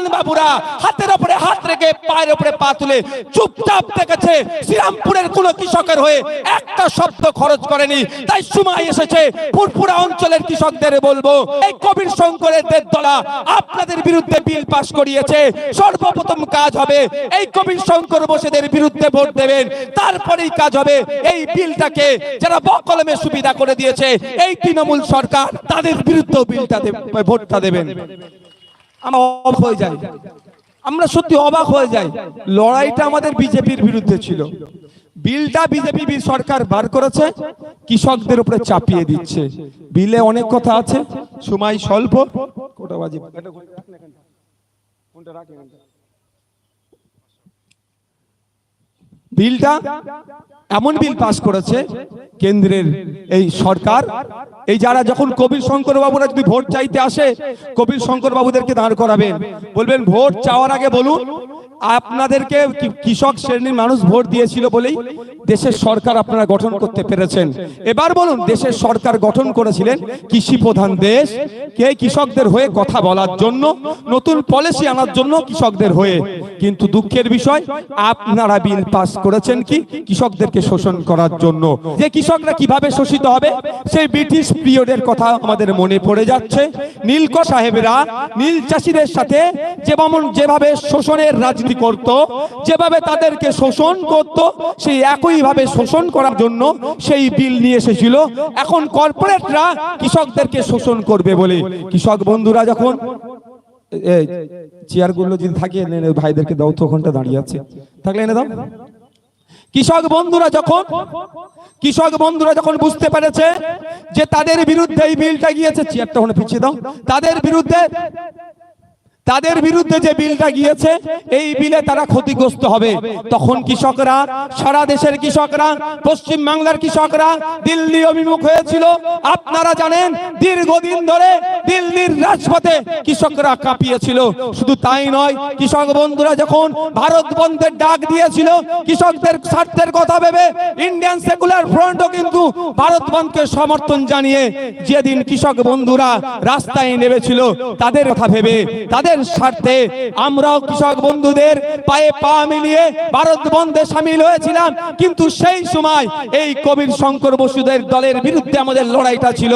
কল্যাণ বাবুরা, হাতের উপরে হাত রেখে পায়ের উপরে পা তুলে চুপচাপ দেখেছে শ্রীরামপুরের কোন কৃষকের হয়ে একটা শব্দ খরচ করেনি। তাই সময় এসেছে ফুরফুরা অঞ্চলের কৃষকদের বলব, এই কবির শঙ্করের দেবদলা আপনাদের বিরুদ্ধে বিল পাস করিয়েছে। সর্বপ্রথম কাজ হবে এই কবির শঙ্কর বসেদের বিরুদ্ধে ভোট দেবেন। তারপরেই কাজ হবে এই বিলটাকে যারা বকলমে সুবিধা করে দিয়েছে। এই তৃণমূল সরকার তাদের বিরুদ্ধেও বিলটা ভোটটা দেবেন। আমরা অবাক হয়ে যাই। আমরা সত্যি অবাক হয়ে যাই। লড়াইটা আমাদের বিজেপির বিরুদ্ধে ছিল। বিলটা বিজেপি সরকার বার করেছে, কৃষকদের উপরে চাপিয়ে দিচ্ছে। বিলে অনেক কথা আছে, সময় স্বল্প। কোটা বাজে বিলটা এমন বিল পাস করেছে কেন্দ্রের এই সরকার। এই যারা যখন কবির শঙ্কর বাবুরা যদি ভোট চাইতে আসে কবির শঙ্কর বাবুদেরকে দাঁড় করাবেন। বলবেন, ভোট চাওয়ার আগে বলুন আপনাদেরকে কৃষক শ্রেণির মানুষ ভোট দিয়েছিল বলেই দেশের সরকার আপনারা গঠন করতে পেরেছেন। এবার বলুন, দেশের সরকার গঠন করেছিলেন কৃষি প্রধান দেশ। কে কৃষকদের হয়ে কথা বলার জন্য, নতুন পলিসি আনার জন্য কৃষকদের হয়ে। কিন্তু দুঃখের বিষয়, আপনারা বিল পাস করেছেন কি কৃষকদেরকে শোষণ করার জন্য? যে কৃষকরা কীভাবে শোষিত হবে, সেই ব্রিটিশ পিরিয়ডের কথা আমাদের মনে পড়ে যাচ্ছে। নীলক সাহেবরা নীল চাষিদের সাথে যেমন যেভাবে শোষণের রাজনীতি করত, যেভাবে তাদেরকে শোষণ করত, সেই একইভাবে শোষণ করার জন্য সেই বিল নিয়ে এসেছিল। এখন কর্পোরেটরা কৃষকদেরকে শোষণ করবে বলে। কৃষক বন্ধুরা যখন চেয়ারগুলো যদি থাকে ভাইদেরকে দাও, তো ওখানটা দাঁড়িয়ে আছে। থাকলে এনে দাও। কৃষক বন্ধুরা যখন, কৃষক বন্ধুরা যখন বুঝতে পেরেছে যে তাদের বিরুদ্ধে এই বিলটা গিয়েছে, চেয়ারটা ওখানে পিছিয়ে দাও। তাদের বিরুদ্ধে তাদের বিরুদ্ধে যে বিলটা গিয়েছে, এই বিলে তারা ক্ষতিগ্রস্ত হবে। তখন কৃষকরা, সারা দেশের কৃষকরা, পশ্চিম বাংলার কৃষকরা দিল্লি অভিমুখ হয়েছিল। আপনারা জানেন, দীর্ঘদিন ধরে দিল্লির রাজপথে কৃষকরা কাঁপিয়েছিল। শুধু তাই নয়, কৃষক বন্ধুরা যখন ভারত বন্ধের ডাক দিয়েছিল, কৃষকদের স্বার্থের কথা ভেবে ইন্ডিয়ান সেকুলার ফ্রন্টও কিন্তু ভারত বন্ধকে সমর্থন জানিয়ে যেদিন কৃষক বন্ধুরা রাস্তায় নেমেছিল, তাদের কথা ভেবে, তাদের স্বার্থে। আমরাও কৃষক বন্ধুদের পায়ে পা মিলিয়ে ভারত বন্ধে সামিল হয়েছিলাম। কিন্তু সেই সময় এই কবির শঙ্কর বসুদের দলের বিরুদ্ধে আমাদের লড়াইটা ছিল।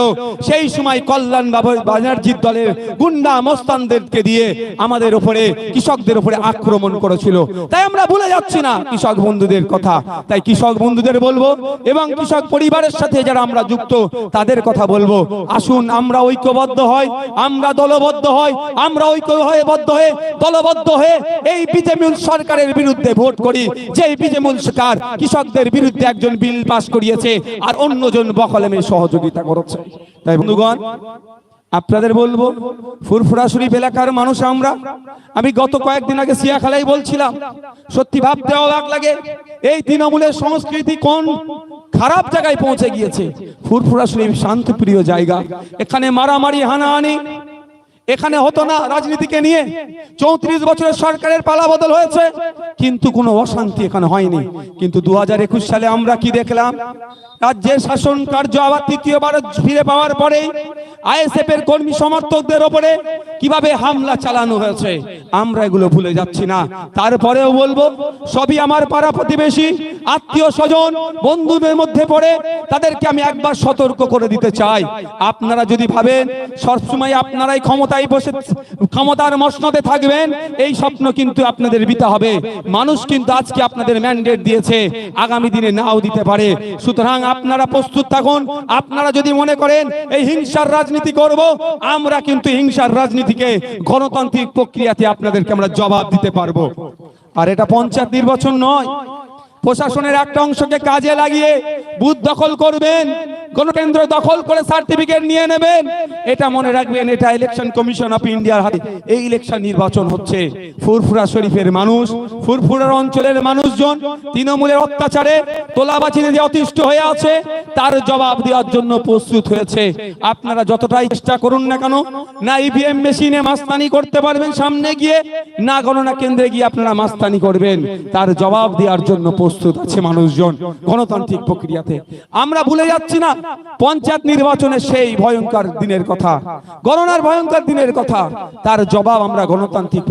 সেই সময় কল্যাণ বাবু ব্যানার্জির দলের গুন্ডা মস্তানদেরকে দিয়ে আমাদের উপরে, কৃষকদের উপরে আক্রমণ করেছিল। তাই আমরা ভুলে যাচ্ছি না কৃষক বন্ধুদের কথা। তাই কৃষক বন্ধুদের বলব এবং কৃষক পরিবারের সাথে যারা আমরা যুক্ত, তাদের কথা বলব। আসুন, আমরা ঐক্যবদ্ধ হয় আমরা দলবদ্ধ হয় আমরা ঐক্য হয়ে বদ্ধ হয়ে, দলবদ্ধ হয়ে এই বিজেপি সরকারের বিরুদ্ধে ভোট করি। যে বিজেপি সরকার কৃষকদের বিরুদ্ধে একজন বিল পাস করিয়েছে আর অন্যজন বকলেমে সহযোগিতা করেছে। তাই বন্ধুগণ, আপনাদের বলব, ফুরফুরা শরীফ এলাকার মানুষ আমরা, আমি গত কয়েকদিন আগে সিয়াখালাই বলছিলাম, সত্যি ভাবতে অবাক লাগে, এই তৃণমূলের সংস্কৃতি কোন খারাপ জায়গায় পৌঁছে গিয়েছে? ফুরফুরা শরীফ শান্তিপ্রিয় জায়গা, এখানে মারামারি, হানাহানি এখানে হতো না রাজনীতিকে নিয়ে। চৌত্রিশ বছরের সরকারের পালা বদল হয়েছে। কিন্তু কোনো অশান্তি এখানে হয়নি। কিন্তু দু একুশ সালে আমরা কি দেখলাম? রাজ্যের শাসন কার্য আবার তৃতীয়বার ফিরে পাওয়ার পরেই আইএসএফ এর কর্মী সমর্থকদের ওপরে কীভাবে হামলা চালানো হয়েছে? আমরা এগুলো ভুলে যাচ্ছি না। তারপরেও বলব, সবই আমার পাড়া প্রতিবেশী। আত্মীয় স্বজন, বন্ধুদের মধ্যে পড়ে, তাদেরকে আমি একবার সতর্ক করে দিতে চাই। আপনারা যদি ভাবেন, সবসময় আপনারাই ক্ষমতায় বসে, ক্ষমতার মসনদে থাকবেন, এই স্বপ্ন কিন্তু আপনাদের বিতা হবে। মানুষ কিন্তু আজকে আপনাদের ম্যান্ডেট দিয়েছে, আগামী দিনে নাও দিতে পারে। সুতরাং আপনারা প্রস্তুত থাকুন, আপনারা যদি মনে করেন, এই হিংসার রাজনীতি করব, আমরা কিন্তু হিংসার রাজনীতিকে গণতান্ত্রিক প্রক্রিয়াতে আপনাদেরকে আমরা জবাব দিতে পারব। আর এটা পঞ্চায়েত নির্বাচন নয় প্রশাসনের একটা অংশকে কাজে লাগিয়ে বুথ দখল করবেন। কেন্দ্র দখল করে সার্টিফিকেট নিয়ে নেবেন। এটা মনে রাখবেন, এটা ইলেকশন কমিশন অফ ইন্ডিয়ার হাতে। এই ইলেকশন নির্বাচন হচ্ছে ফুরফুরা শরীফের মানুষ, ফুরফুরার অঞ্চলের মানুষজন, তৃণমূলের অত্যাচারে তোলাবাচিনে যে অতিষ্ঠ হয়ে আছে, তার জবাব দেওয়ার জন্য প্রস্তুত হয়েছে। আপনারা যতটাই চেষ্টা করুন না কেন, না ইভিএম মেশিনে মাস্তানি করতে পারবেন সামনে গিয়ে, না গণনা কেন্দ্রে গিয়ে আপনারা মাস্তানি করবেন। তার জবাব দেওয়ার জন্য প্রস্তুত আছে মানুষজন গণতান্ত্রিক প্রক্রিয়াতে। আমরা ভুলে যাচ্ছি না পঞ্চায়েত নির্বাচনের সেই ভয়ঙ্কর দিনের কথা গণনার ভয়ঙ্কর দিনের কথা তার জবাব আমরা গণতান্ত্রিক